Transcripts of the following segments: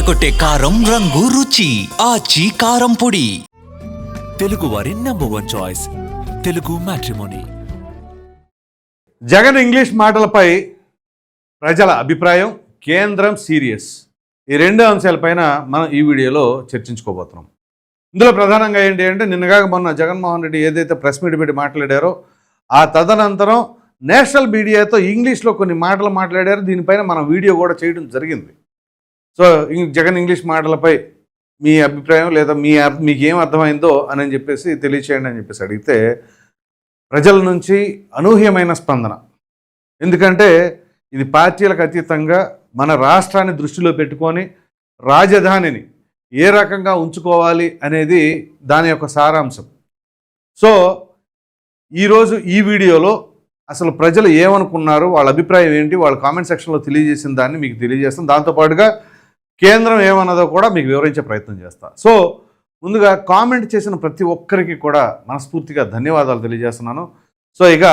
అదరకొట్టే కారం రంగు రుచి. ఆచి కారం పొడి. తెలుగు వారి number one choice Telugu matrimony Jagan English మాటలపై ప్రజల అభిప్రాయం కేంద్రం సీరియస్. ఈ రెండు అంశాలపైన మనం ఈ వీడియోలో చర్చించుకోబోతున్నాం. ఇందులో ప్రధానంగా ఏంటి అంటే నిన్నగా మొన్న జగన్మోహన్ రెడ్డి ఏదైతే ప్రెస్ మీట్ పెట్టి మాట్లాడారో ఆ తదనంతరం నేషనల్ మీడియాతో ఇంగ్లీష్లో కొన్ని మాటలు మాట్లాడారు. దీనిపైన మనం వీడియో కూడా చేయడం జరిగింది. సో జగన్ ఇంగ్లీష్ మాటలపై మీ అభిప్రాయం లేదా మీ మీకేం అర్థమైందో అని చెప్పేసి తెలియచేయండి అని చెప్పేసి అడిగితే ప్రజల నుంచి అనూహ్యమైన స్పందన. ఎందుకంటే ఇది పార్టీలకు అతీతంగా మన రాష్ట్రాన్ని దృష్టిలో పెట్టుకొని రాజధానిని ఏ రకంగా ఉంచుకోవాలి అనేది దాని యొక్క సారాంశం. సో ఈరోజు ఈ వీడియోలో అసలు ప్రజలు ఏమనుకున్నారు వాళ్ళ అభిప్రాయం ఏంటి వాళ్ళ కామెంట్ సెక్షన్లో తెలియజేసిన దాన్ని మీకు తెలియజేస్తాం. దాంతోపాటుగా కేంద్రం ఏమన్నదో కూడా మీకు వివరించే ప్రయత్నం చేస్తా. సో ముందుగా కామెంట్ చేసిన ప్రతి ఒక్కరికి కూడా మనస్ఫూర్తిగా ధన్యవాదాలు తెలియజేస్తున్నాను. సో ఇక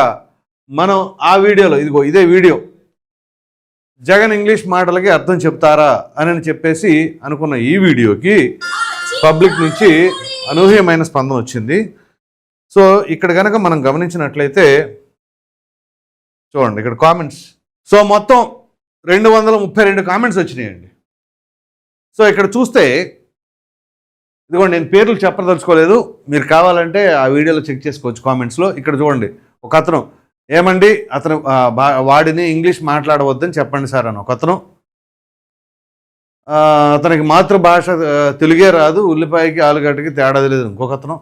మనం ఆ వీడియోలో ఇదిగో ఇదే వీడియో. జగన్ ఇంగ్లీష్ మాటలకి అర్థం చెప్తారా అని చెప్పేసి అనుకున్న ఈ వీడియోకి పబ్లిక్ నుంచి అనూహ్యమైన స్పందన వచ్చింది. సో ఇక్కడ కనుక మనం గమనించినట్లయితే చూడండి ఇక్కడ కామెంట్స్. సో మొత్తం రెండు వందల ముప్పై రెండు కామెంట్స్ వచ్చినాయండి. సో ఇక్కడ చూస్తే ఇదిగోండి నేను పేర్లు చెప్పదలుచుకోలేదు. మీరు కావాలంటే ఆ వీడియోలో చెక్ చేసుకోవచ్చు కామెంట్స్లో ఇక్కడ చూడండి ఒక అతను ఏమండి? అతను బా- వాడిని ఇంగ్లీష్ మాట్లాడవద్దని చెప్పండి సార్ అని ఒక అతను. అతనికి మాతృభాష తెలుగే రాదు ఉల్లిపాయకి ఆలుగడ్డకి తేడా తెలియదు ఇంకొక అతను.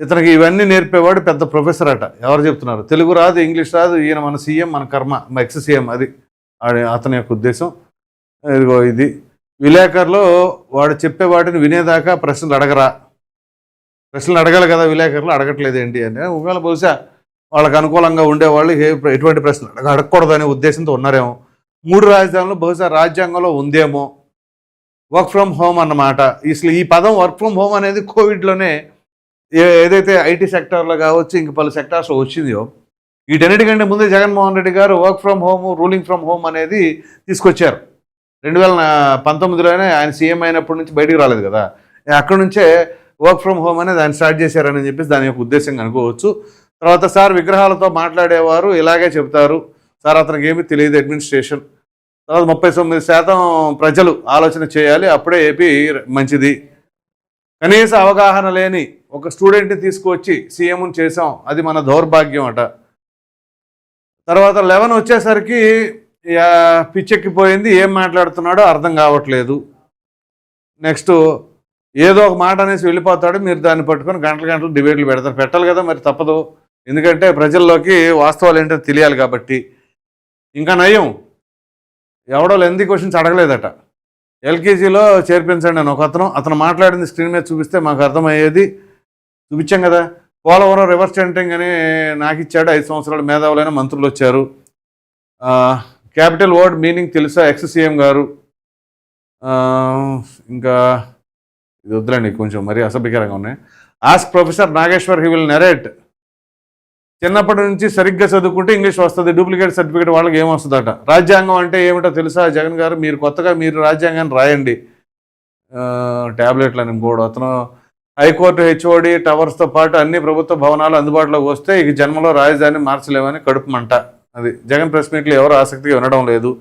ఇతనికి ఇవన్నీ నేర్పేవాడు పెద్ద ప్రొఫెసర్ అట. ఎవరు చెప్తున్నారు? తెలుగు రాదు ఇంగ్లీష్ రాదు ఈయన మన సీఎం మన కర్మ మన ఎక్స్ సీఎం అది అతని యొక్క ఉద్దేశం. ఇదిగో ఇది. విలేకరులు వాడు చెప్పే వాటిని వినేదాకా ప్రశ్నలు అడగరా. ప్రశ్నలు అడగాలి కదా విలేకరులు అడగట్లేదు ఏంటి అని. ఒకవేళ బహుశా వాళ్ళకి అనుకూలంగా ఉండేవాళ్ళు ఎటువంటి ప్రశ్నలు అడగ అడగకూడదు అనే ఉద్దేశంతో ఉన్నారేమో. మూడు రాజధానులు బహుశా రాజ్యాంగంలో ఉందేమో. వర్క్ ఫ్రమ్ హోమ్ అన్నమాట. అసలు ఈ పదం వర్క్ ఫ్రమ్ హోమ్ అనేది కోవిడ్లోనే ఏ- ఏదైతే ఐటీ సెక్టార్లో కావచ్చు ఇంక పలు సెక్టార్స్లో వచ్చిందో వీటన్నిటికంటే ముందే జగన్మోహన్ రెడ్డి గారు work from home ruling from home అనేది తీసుకొచ్చారు. రెండు వేల పంతొమ్మిదిలోనే ఆయన సీఎం అయినప్పటి నుంచి బయటికి రాలేదు కదా. అక్కడ నుంచే వర్క్ ఫ్రమ్ హోమ్ అనేది ఆయన స్టార్ట్ చేశారని చెప్పేసి దాని యొక్క ఉద్దేశంగా అనుకోవచ్చు. తర్వాత సార్ విగ్రహాలతో మాట్లాడేవారు ఇలాగే చెప్తారు సార్ అతనికి ఏమీ తెలియదు అడ్మినిస్ట్రేషన్. తర్వాత ముప్పై తొమ్మిది శాతం ప్రజలు ఆలోచన చేయాలి. అప్పుడే ఏపీ మంచిది. కనీస అవగాహన లేని ఒక స్టూడెంట్ని తీసుకువచ్చి సీఎంను చేసాం అది మన దౌర్భాగ్యం అట. తర్వాత లెవెన్ వచ్చేసరికి పిచ్చెక్కిపోయింది ఏం మాట్లాడుతున్నాడో అర్థం కావట్లేదు. నెక్స్ట్ ఏదో ఒక మాట అనేసి వెళ్ళిపోతాడు మీరు దాన్ని పట్టుకొని గంటల గంటలు డిబేట్లు పెడతారు. పెట్టాలి కదా మరి తప్పదు. ఎందుకంటే ప్రజల్లోకి వాస్తవాలు ఏంటో తెలియాలి కాబట్టి. ఇంకా నయం. ఎవడో లెంది క్వశ్చన్స్ అడగలేదట. ఎల్కేజీలో చేర్పించండి అని ఒక అతను. అతను మాట్లాడింది స్క్రీన్ మీద చూపిస్తే మాకు అర్థమయ్యేది. చూపించాం కదా. పోలవరం రివర్స్ టెంటింగ్ అని నాకు ఇచ్చాడు ఐదు సంవత్సరాల మేధావులైన మంత్రులు వచ్చారు. క్యాపిటల్ వర్డ్ మీనింగ్ తెలుసా? ఎక్స్ సీఎం గారు. ఇంకా ఇది వద్దులండి కొంచెం మరీ అసభ్యకరంగా ఉన్నాయి. Ask professor Nageshwar he will narrate చిన్నప్పటి నుంచి సరిగ్గా చదువుకుంటే ఇంగ్లీష్ వస్తుంది డూప్లికేట్ సర్టిఫికేట్ వాళ్ళకి ఏమొస్తుందట రాజ్యాంగం అంటే ఏమిటో తెలుసా జగన్ గారు? మీరు కొత్తగా మీరు రాజ్యాంగాన్ని రాయండి. ట్యాబ్లెట్లు అని ఇంకోడు అతను. హైకోర్టు హెచ్ఓడి టవర్స్తో పాటు అన్ని ప్రభుత్వ భవనాలు అందుబాటులోకి వస్తే ఇక జన్మలో రాజధాని మార్చలేమని కడుపుమంట అది జగన్ ప్రెస్ మీట్లో ఎవరు ఆసక్తిగా వినడం లేదు.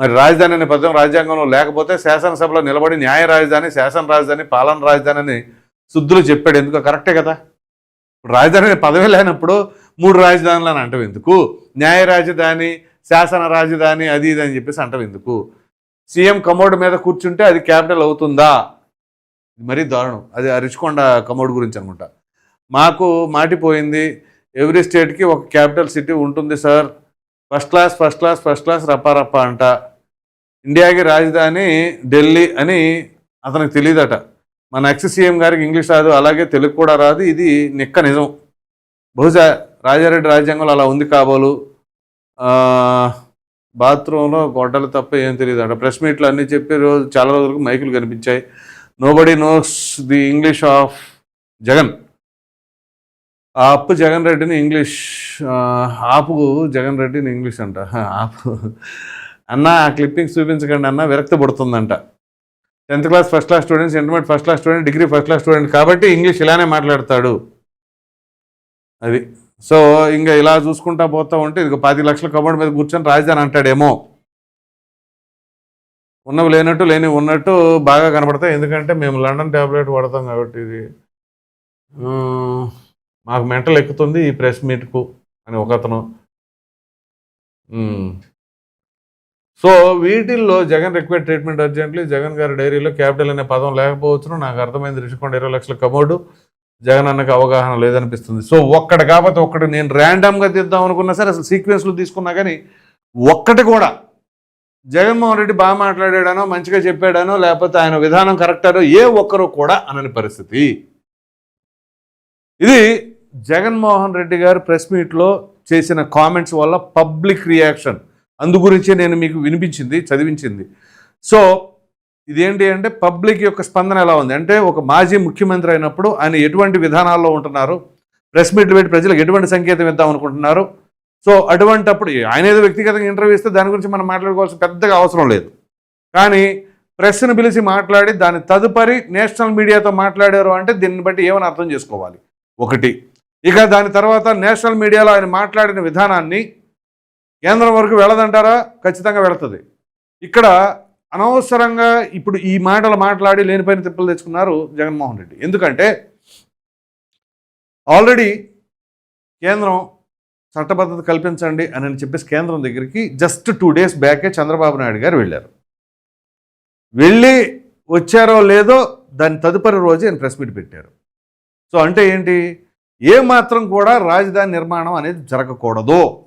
మరి రాజధాని అనే పదం రాజ్యాంగంలో లేకపోతే శాసనసభలో నిలబడి న్యాయ రాజధాని శాసన రాజధాని పాలన రాజధాని అని శుద్ధులు చెప్పాడు. ఎందుకో కరెక్టే కదా? ఇప్పుడు రాజధాని అనే పదవి లేనప్పుడు మూడు రాజధానులు అని అంటావు ఎందుకు? న్యాయ రాజధాని శాసన రాజధాని అది ఇది అని చెప్పేసి అంటావు ఎందుకు? సీఎం కమోడ్ మీద కూర్చుంటే అది క్యాపిటల్ అవుతుందా? మరీ దారుణం. అది అరిచికొండ కమోడ్ గురించి అనుకుంటా. మాకు మాటిపోయింది. ఎవ్రీ స్టేట్కి ఒక క్యాపిటల్ సిటీ ఉంటుంది sir. First class first class first class రప్పారప్ప అంట. ఇండియాకి రాజధాని ఢిల్లీ అని అతనికి తెలియదట మన ఎక్స్ సీఎం గారికి ఇంగ్లీష్ రాదు అలాగే తెలుగు కూడా రాదు ఇది నిక్క నిజం. బహుశా రాజారెడ్డి రాజ్యాంగంలో అలా ఉంది కాబోలు. బాత్రూంలో గొడ్డలు తప్ప ఏం తెలియదు అంట ప్రెస్ మీట్లు అన్నీ చెప్పి రోజు చాలా రోజులకు మైకులు కనిపించాయి. Nobody knows the English of Jagan. ఆ అప్పు జగన్ రెడ్డిని ఇంగ్లీష్ ఆపు జగన్ రెడ్డిని ఇంగ్లీష్ అంట. ఆపు. అన్న ఆ క్లిప్పింగ్స్ చూపించకండి అన్న విరక్తి పడుతుందంట. Tenth class first class students intermediate first class student degree first class student కాబట్టి ఇంగ్లీష్ ఇలానే మాట్లాడతాడు. అది. సో ఇంకా ఇలా చూసుకుంటా పోతా ఉంటే ఇది పది లక్షల కబోర్డ్ మీద కూర్చొని రాజధాని అంటాడేమో. ఉన్నవి లేనట్టు లేని ఉన్నట్టు బాగా కనపడతాయి ఎందుకంటే మేము లండన్ ట్యాబ్లెట్ వాడతాం కాబట్టి ఇది. మాకు మెంటలు ఎక్కుతుంది ఈ ప్రెస్ మీట్కు అని ఒక అతను సో వీటిల్లో Jagan required treatment urgently. Jagan గారి డైరీలో క్యాపిటల్ అనే పదం లేకపోవచ్చును. నాకు అర్థమైంది రిషికొండ ఇరవై లక్షల కమోడు. జగన్ అన్నకు అవగాహన లేదనిపిస్తుంది. సో ఒక్కటి కాకపోతే ఒక్కటి నేను ర్యాండమ్గా తీద్దాం అనుకున్నా సరే అసలు సీక్వెన్స్లు తీసుకున్నా కానీ ఒక్కటి కూడా. జగన్మోహన్ రెడ్డి బాగా మాట్లాడాడనో మంచిగా చెప్పాడనో లేకపోతే ఆయన విధానం కరెక్టారో ఏ ఒక్కరూ కూడా అనని పరిస్థితి. ఇది జగన్మోహన్ రెడ్డి గారు ప్రెస్ మీట్లో చేసిన కామెంట్స్ వల్ల పబ్లిక్ రియాక్షన్. అందు గురించే నేను మీకు వినిపించింది చదివించింది. సో ఇదేంటి అంటే పబ్లిక్ యొక్క స్పందన ఎలా ఉంది? అంటే ఒక మాజీ ముఖ్యమంత్రి అయినప్పుడు ఆయన ఎటువంటి విధానాల్లో ఉంటున్నారు? ప్రెస్ మీట్లు పెట్టి ప్రజలకు ఎటువంటి సంకేతం ఇద్దాం అనుకుంటున్నారు? సో అటువంటప్పుడు ఆయన ఏదో వ్యక్తిగతంగా ఇంటర్వ్యూ ఇస్తే దాని గురించి మనం మాట్లాడుకోవాల్సిన పెద్దగా అవసరం లేదు. కానీ ప్రెస్ను పిలిచి మాట్లాడి దాని తదుపరి నేషనల్ మీడియాతో మాట్లాడారు అంటే దీన్ని బట్టి ఏమని అర్థం చేసుకోవాలి? ఒకటి ఇక దాని తర్వాత నేషనల్ మీడియాలో ఆయన మాట్లాడిన విధానాన్ని కేంద్రం వరకు వెళ్ళదంటారా? ఖచ్చితంగా వెళుతుంది. ఇక్కడ అనవసరంగా ఇప్పుడు ఈ మాటలు మాట్లాడి లేనిపోయిన తిప్పలు తెచ్చుకున్నారు జగన్మోహన్ రెడ్డి. ఎందుకంటే ఆల్రెడీ కేంద్రం చట్టబద్ధత కల్పించండి అని చెప్పేసి కేంద్రం దగ్గరికి జస్ట్ టూ డేస్ బ్యాకే చంద్రబాబు నాయుడు గారు వెళ్ళారు. వెళ్ళి వచ్చారో లేదో దాని తదుపరి రోజు ఆయన ప్రెస్ మీట్ పెట్టారు. సో అంటే ఏంటి? ఏమాత్రం కూడా రాజధాని నిర్మాణం అనేది జరగకూడదు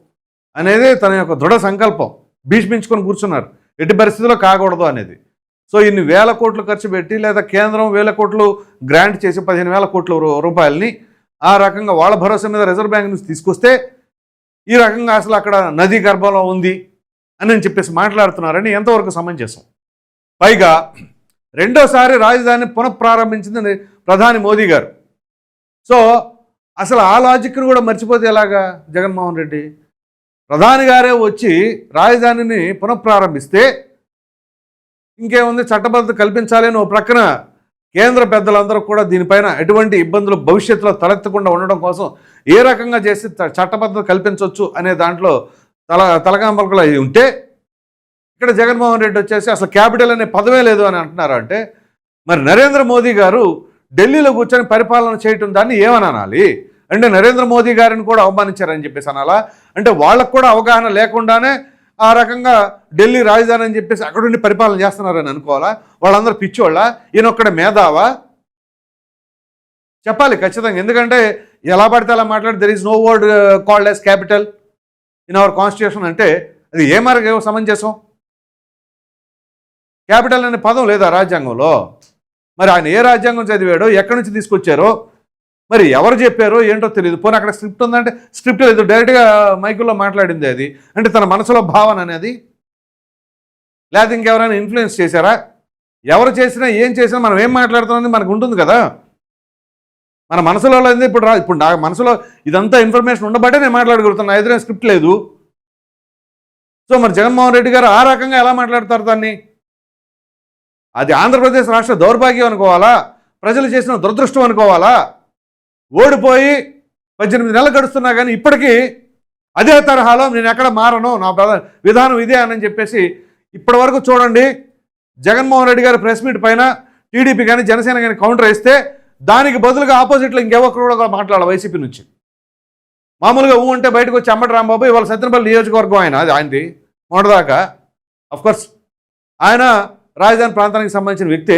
అనేది తన యొక్క దృఢ సంకల్పం. భీష్మించుకొని కూర్చున్నారు. ఎట్టి పరిస్థితుల్లో కాకూడదు అనేది. సో ఇన్ని వేల కోట్లు ఖర్చు పెట్టి లేదా కేంద్రం వేల కోట్లు గ్రాంట్ చేసి పదిహేను వేల కోట్ల రూ- రూపాయలని ఆ రకంగా వాళ్ళ భరోసా మీద రిజర్వ్ బ్యాంక్ నుంచి తీసుకొస్తే ఈ రకంగా అసలు అక్కడ నదీ గర్భంలో ఉంది అని నేను చెప్పేసి మాట్లాడుతున్నారని ఎంతవరకు సమంజసం. పైగా రెండోసారి రాజధాని పునఃప్రారంభించింది ప్రధాని మోదీ గారు. సో అసలు ఆ లాజిక్ను కూడా మర్చిపోతే ఎలాగా జగన్మోహన్ రెడ్డి? ప్రధాని గారే వచ్చి రాజధానిని పునఃప్రారంభిస్తే ఇంకేముంది? చట్టబద్ధత కల్పించాలి అని ఓ ప్రక్కన కేంద్ర పెద్దలందరూ కూడా దీనిపైన ఎటువంటి ఇబ్బందులు భవిష్యత్తులో తలెత్తకుండా ఉండడం కోసం ఏ రకంగా చేసి చట్టబద్ధత కల్పించవచ్చు అనే దాంట్లో తల తలకాంపలకలు అయి ఉంటే ఇక్కడ జగన్మోహన్ రెడ్డి వచ్చేసి అసలు క్యాపిటల్ అనే పదమే లేదు అని అంటున్నారు అంటే మరి నరేంద్ర మోదీ గారు ఢిల్లీలో కూర్చొని పరిపాలన చేయటం దాన్ని ఏమని అనాలి అంటే నరేంద్ర మోదీ గారిని కూడా అవమానించారని చెప్పేసి అనాలా? అంటే వాళ్ళకు కూడా అవగాహన లేకుండానే ఆ రకంగా ఢిల్లీ రాజధాని అని చెప్పేసి అక్కడుండి పరిపాలన చేస్తున్నారని అనుకోవాలా? వాళ్ళందరూ పిచ్చోళ్ళ? ఈయన ఒక్కడ మేధావా? చెప్పాలి ఖచ్చితంగా. ఎందుకంటే ఎలా పడితే అలా మాట్లాడి there is no word called as capital in our constitution అంటే అది ఏ మార్గం సమంజసం. క్యాపిటల్ అనే పదం లేదా రాజ్యాంగంలో? మరి ఆయన ఏ రాజ్యాంగం చదివాడో ఎక్కడి నుంచి తీసుకొచ్చారో మరి ఎవరు చెప్పారో ఏంటో తెలియదు. పోనీ అక్కడ స్క్రిప్ట్ ఉందంటే స్క్రిప్ట్ లేదు. డైరెక్ట్గా మైకుల్లో మాట్లాడింది అది. అంటే తన మనసులో భావన అనేది. లేదా ఇంకెవరైనా ఇన్ఫ్లుయెన్స్ చేశారా? ఎవరు చేసినా ఏం చేసినా మనం ఏం మాట్లాడుతున్నది మనకు ఉంటుంది కదా. మన మనసులో లేదు ఇప్పుడు రా ఇప్పుడు నా మనసులో ఇదంతా ఇన్ఫర్మేషన్ ఉండబట్టే నేను మాట్లాడగలుగుతున్నా. ఎదురైన స్క్రిప్ట్ లేదు. సో మరి జగన్మోహన్ రెడ్డి గారు ఆ రకంగా ఎలా మాట్లాడతారు దాన్ని? అది ఆంధ్రప్రదేశ్ రాష్ట్ర దౌర్భాగ్యం అనుకోవాలా? ప్రజలు చేసిన దురదృష్టం అనుకోవాలా? ఓడిపోయి పద్దెనిమిది నెలలు గడుస్తున్నా కానీ ఇప్పటికీ అదే తరహాలో నేను ఎక్కడ మారను నా ప్రధాన విధానం ఇదే అని చెప్పేసి ఇప్పటి వరకు చూడండి జగన్మోహన్ రెడ్డి గారి ప్రెస్ మీట్ పైన టీడీపీ కానీ జనసేన కానీ కౌంటర్ వేస్తే దానికి బదులుగా ఆపోజిట్లో ఇంకెవరు కూడా మాట్లాడాలి వైసీపీ నుంచి. మామూలుగా ఊ అంటే బయటకు వచ్చి అమ్మటి రాంబాబు ఇవాళ సత్యనపల్లి నియోజకవర్గం ఆయన అది ఆయనది మొదటిదాకా అఫ్కోర్స్ ఆయన రాజధాని ప్రాంతానికి సంబంధించిన వ్యక్తే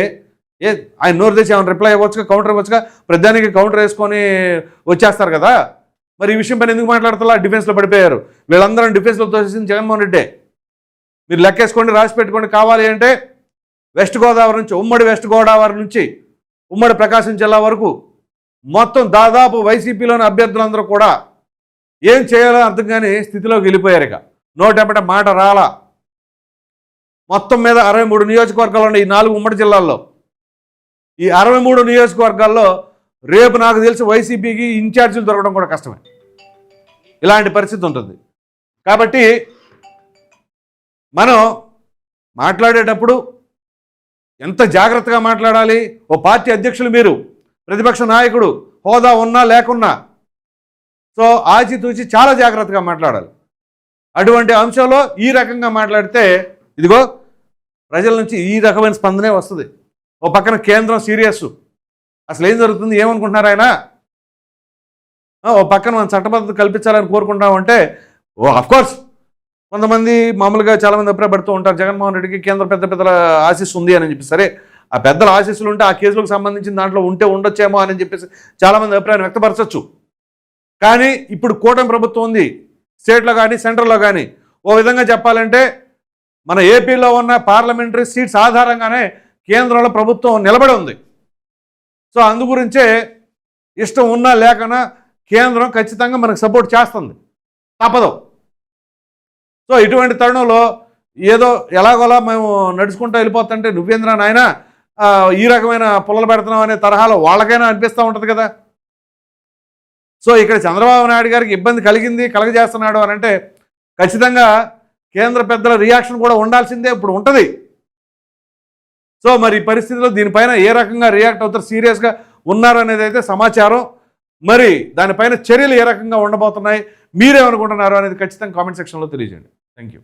ఏ ఆయన నోరు తెచ్చి ఏమైనా రిప్లై ఇవ్వచ్చుగా కౌంటర్ ఇవ్వచ్చుగా ప్రధానికి కౌంటర్ వేసుకొని వచ్చేస్తారు కదా? మరి ఈ విషయం పైన ఎందుకు మాట్లాడుతున్నా డిఫెన్స్లో పడిపోయారు. వీళ్ళందరం డిఫెన్స్లో తోసేసింది జగన్మోహన్ రెడ్డే. మీరు లెక్కేసుకోండి రాసి పెట్టుకోండి కావాలి అంటే వెస్ట్ గోదావరి నుంచి ఉమ్మడి వెస్ట్ గోదావరి నుంచి ఉమ్మడి ప్రకాశం జిల్లా వరకు మొత్తం దాదాపు వైసీపీలోని అభ్యర్థులందరూ కూడా ఏం చేయాలో అర్థం కాని స్థితిలోకి వెళ్ళిపోయారు ఇక. నోటెంబట మాట రాలా. మొత్తం మీద అరవై మూడు నియోజకవర్గాలు ఉన్నాయి ఈ నాలుగు ఉమ్మడి జిల్లాల్లో. ఈ అరవై మూడు నియోజకవర్గాల్లో రేపు నాకు తెలిసి వైసీపీకి ఇన్ఛార్జీలు దొరకడం కూడా కష్టమే. ఇలాంటి పరిస్థితి ఉంటుంది. కాబట్టి మనం మాట్లాడేటప్పుడు ఎంత జాగ్రత్తగా మాట్లాడాలి? ఓ పార్టీ అధ్యక్షులు మీరు ప్రతిపక్ష నాయకుడు హోదా ఉన్నా లేకున్నా. సో ఆచితూచి చాలా జాగ్రత్తగా మాట్లాడాలి. అటువంటి అంశంలో ఈ రకంగా మాట్లాడితే ఇదిగో ప్రజల నుంచి ఈ రకమైన స్పందనే వస్తుంది. ఓ పక్కన కేంద్రం సీరియస్. అసలు ఏం జరుగుతుంది? ఏమనుకుంటున్నారు ఆయన? ఓ పక్కన మనం చట్టబద్ధత కల్పించాలని కోరుకుంటామంటే ఓ అఫ్కోర్స్ కొంతమంది మామూలుగా చాలామంది అభిప్రాయపడుతూ ఉంటారు జగన్మోహన్ రెడ్డికి కేంద్ర పెద్ద పెద్దల ఆశీస్సు ఉంది అని చెప్పి. సరే ఆ పెద్దల ఆశీస్సులు ఉంటే ఆ కేసులకు సంబంధించిన దాంట్లో ఉంటే ఉండొచ్చేమో అని చెప్పేసి చాలామంది అభిప్రాయం వ్యక్తపరచచ్చు. కానీ ఇప్పుడు కూటమి ప్రభుత్వం ఉంది. స్టేట్లో కానీ సెంట్రల్లో కానీ ఓ విధంగా చెప్పాలంటే మన ఏపీలో ఉన్న పార్లమెంటరీ సీట్స్ ఆధారంగానే కేంద్రంలో ప్రభుత్వం నిలబడి ఉంది. సో అందు గురించే ఇష్టం ఉన్నా లేకనా కేంద్రం ఖచ్చితంగా మనకు సపోర్ట్ చేస్తుంది. తప్పదు. సో ఇటువంటి తరుణంలో ఏదో ఎలాగోలా మేము నడుచుకుంటూ వెళ్ళిపోతుంటే నువ్వేంద్ర నాయన ఈ రకమైన పుల్లలు పెడుతున్నాం అనే తరహాలో వాళ్ళకైనా అనిపిస్తూ ఉంటుంది కదా. సో ఇక్కడ చంద్రబాబు నాయుడు గారికి ఇబ్బంది కలిగింది కలగజేస్తున్నాడు అని అంటే ఖచ్చితంగా కేంద్ర పెద్దల రియాక్షన్ కూడా ఉండాల్సిందే ఇప్పుడు ఉంటుంది. సో మరి పరిస్థితిలో దీనిపైన ఏ రకంగా రియాక్ట్ అవుతారు సీరియస్గా ఉన్నారనేది అయితే సమాచారం. మరి దానిపైన చర్యలు ఏ రకంగా ఉండబోతున్నాయి మీరేమనుకుంటున్నారు అనేది ఖచ్చితంగా కామెంట్ సెక్షన్లో తెలియజేయండి. Thank you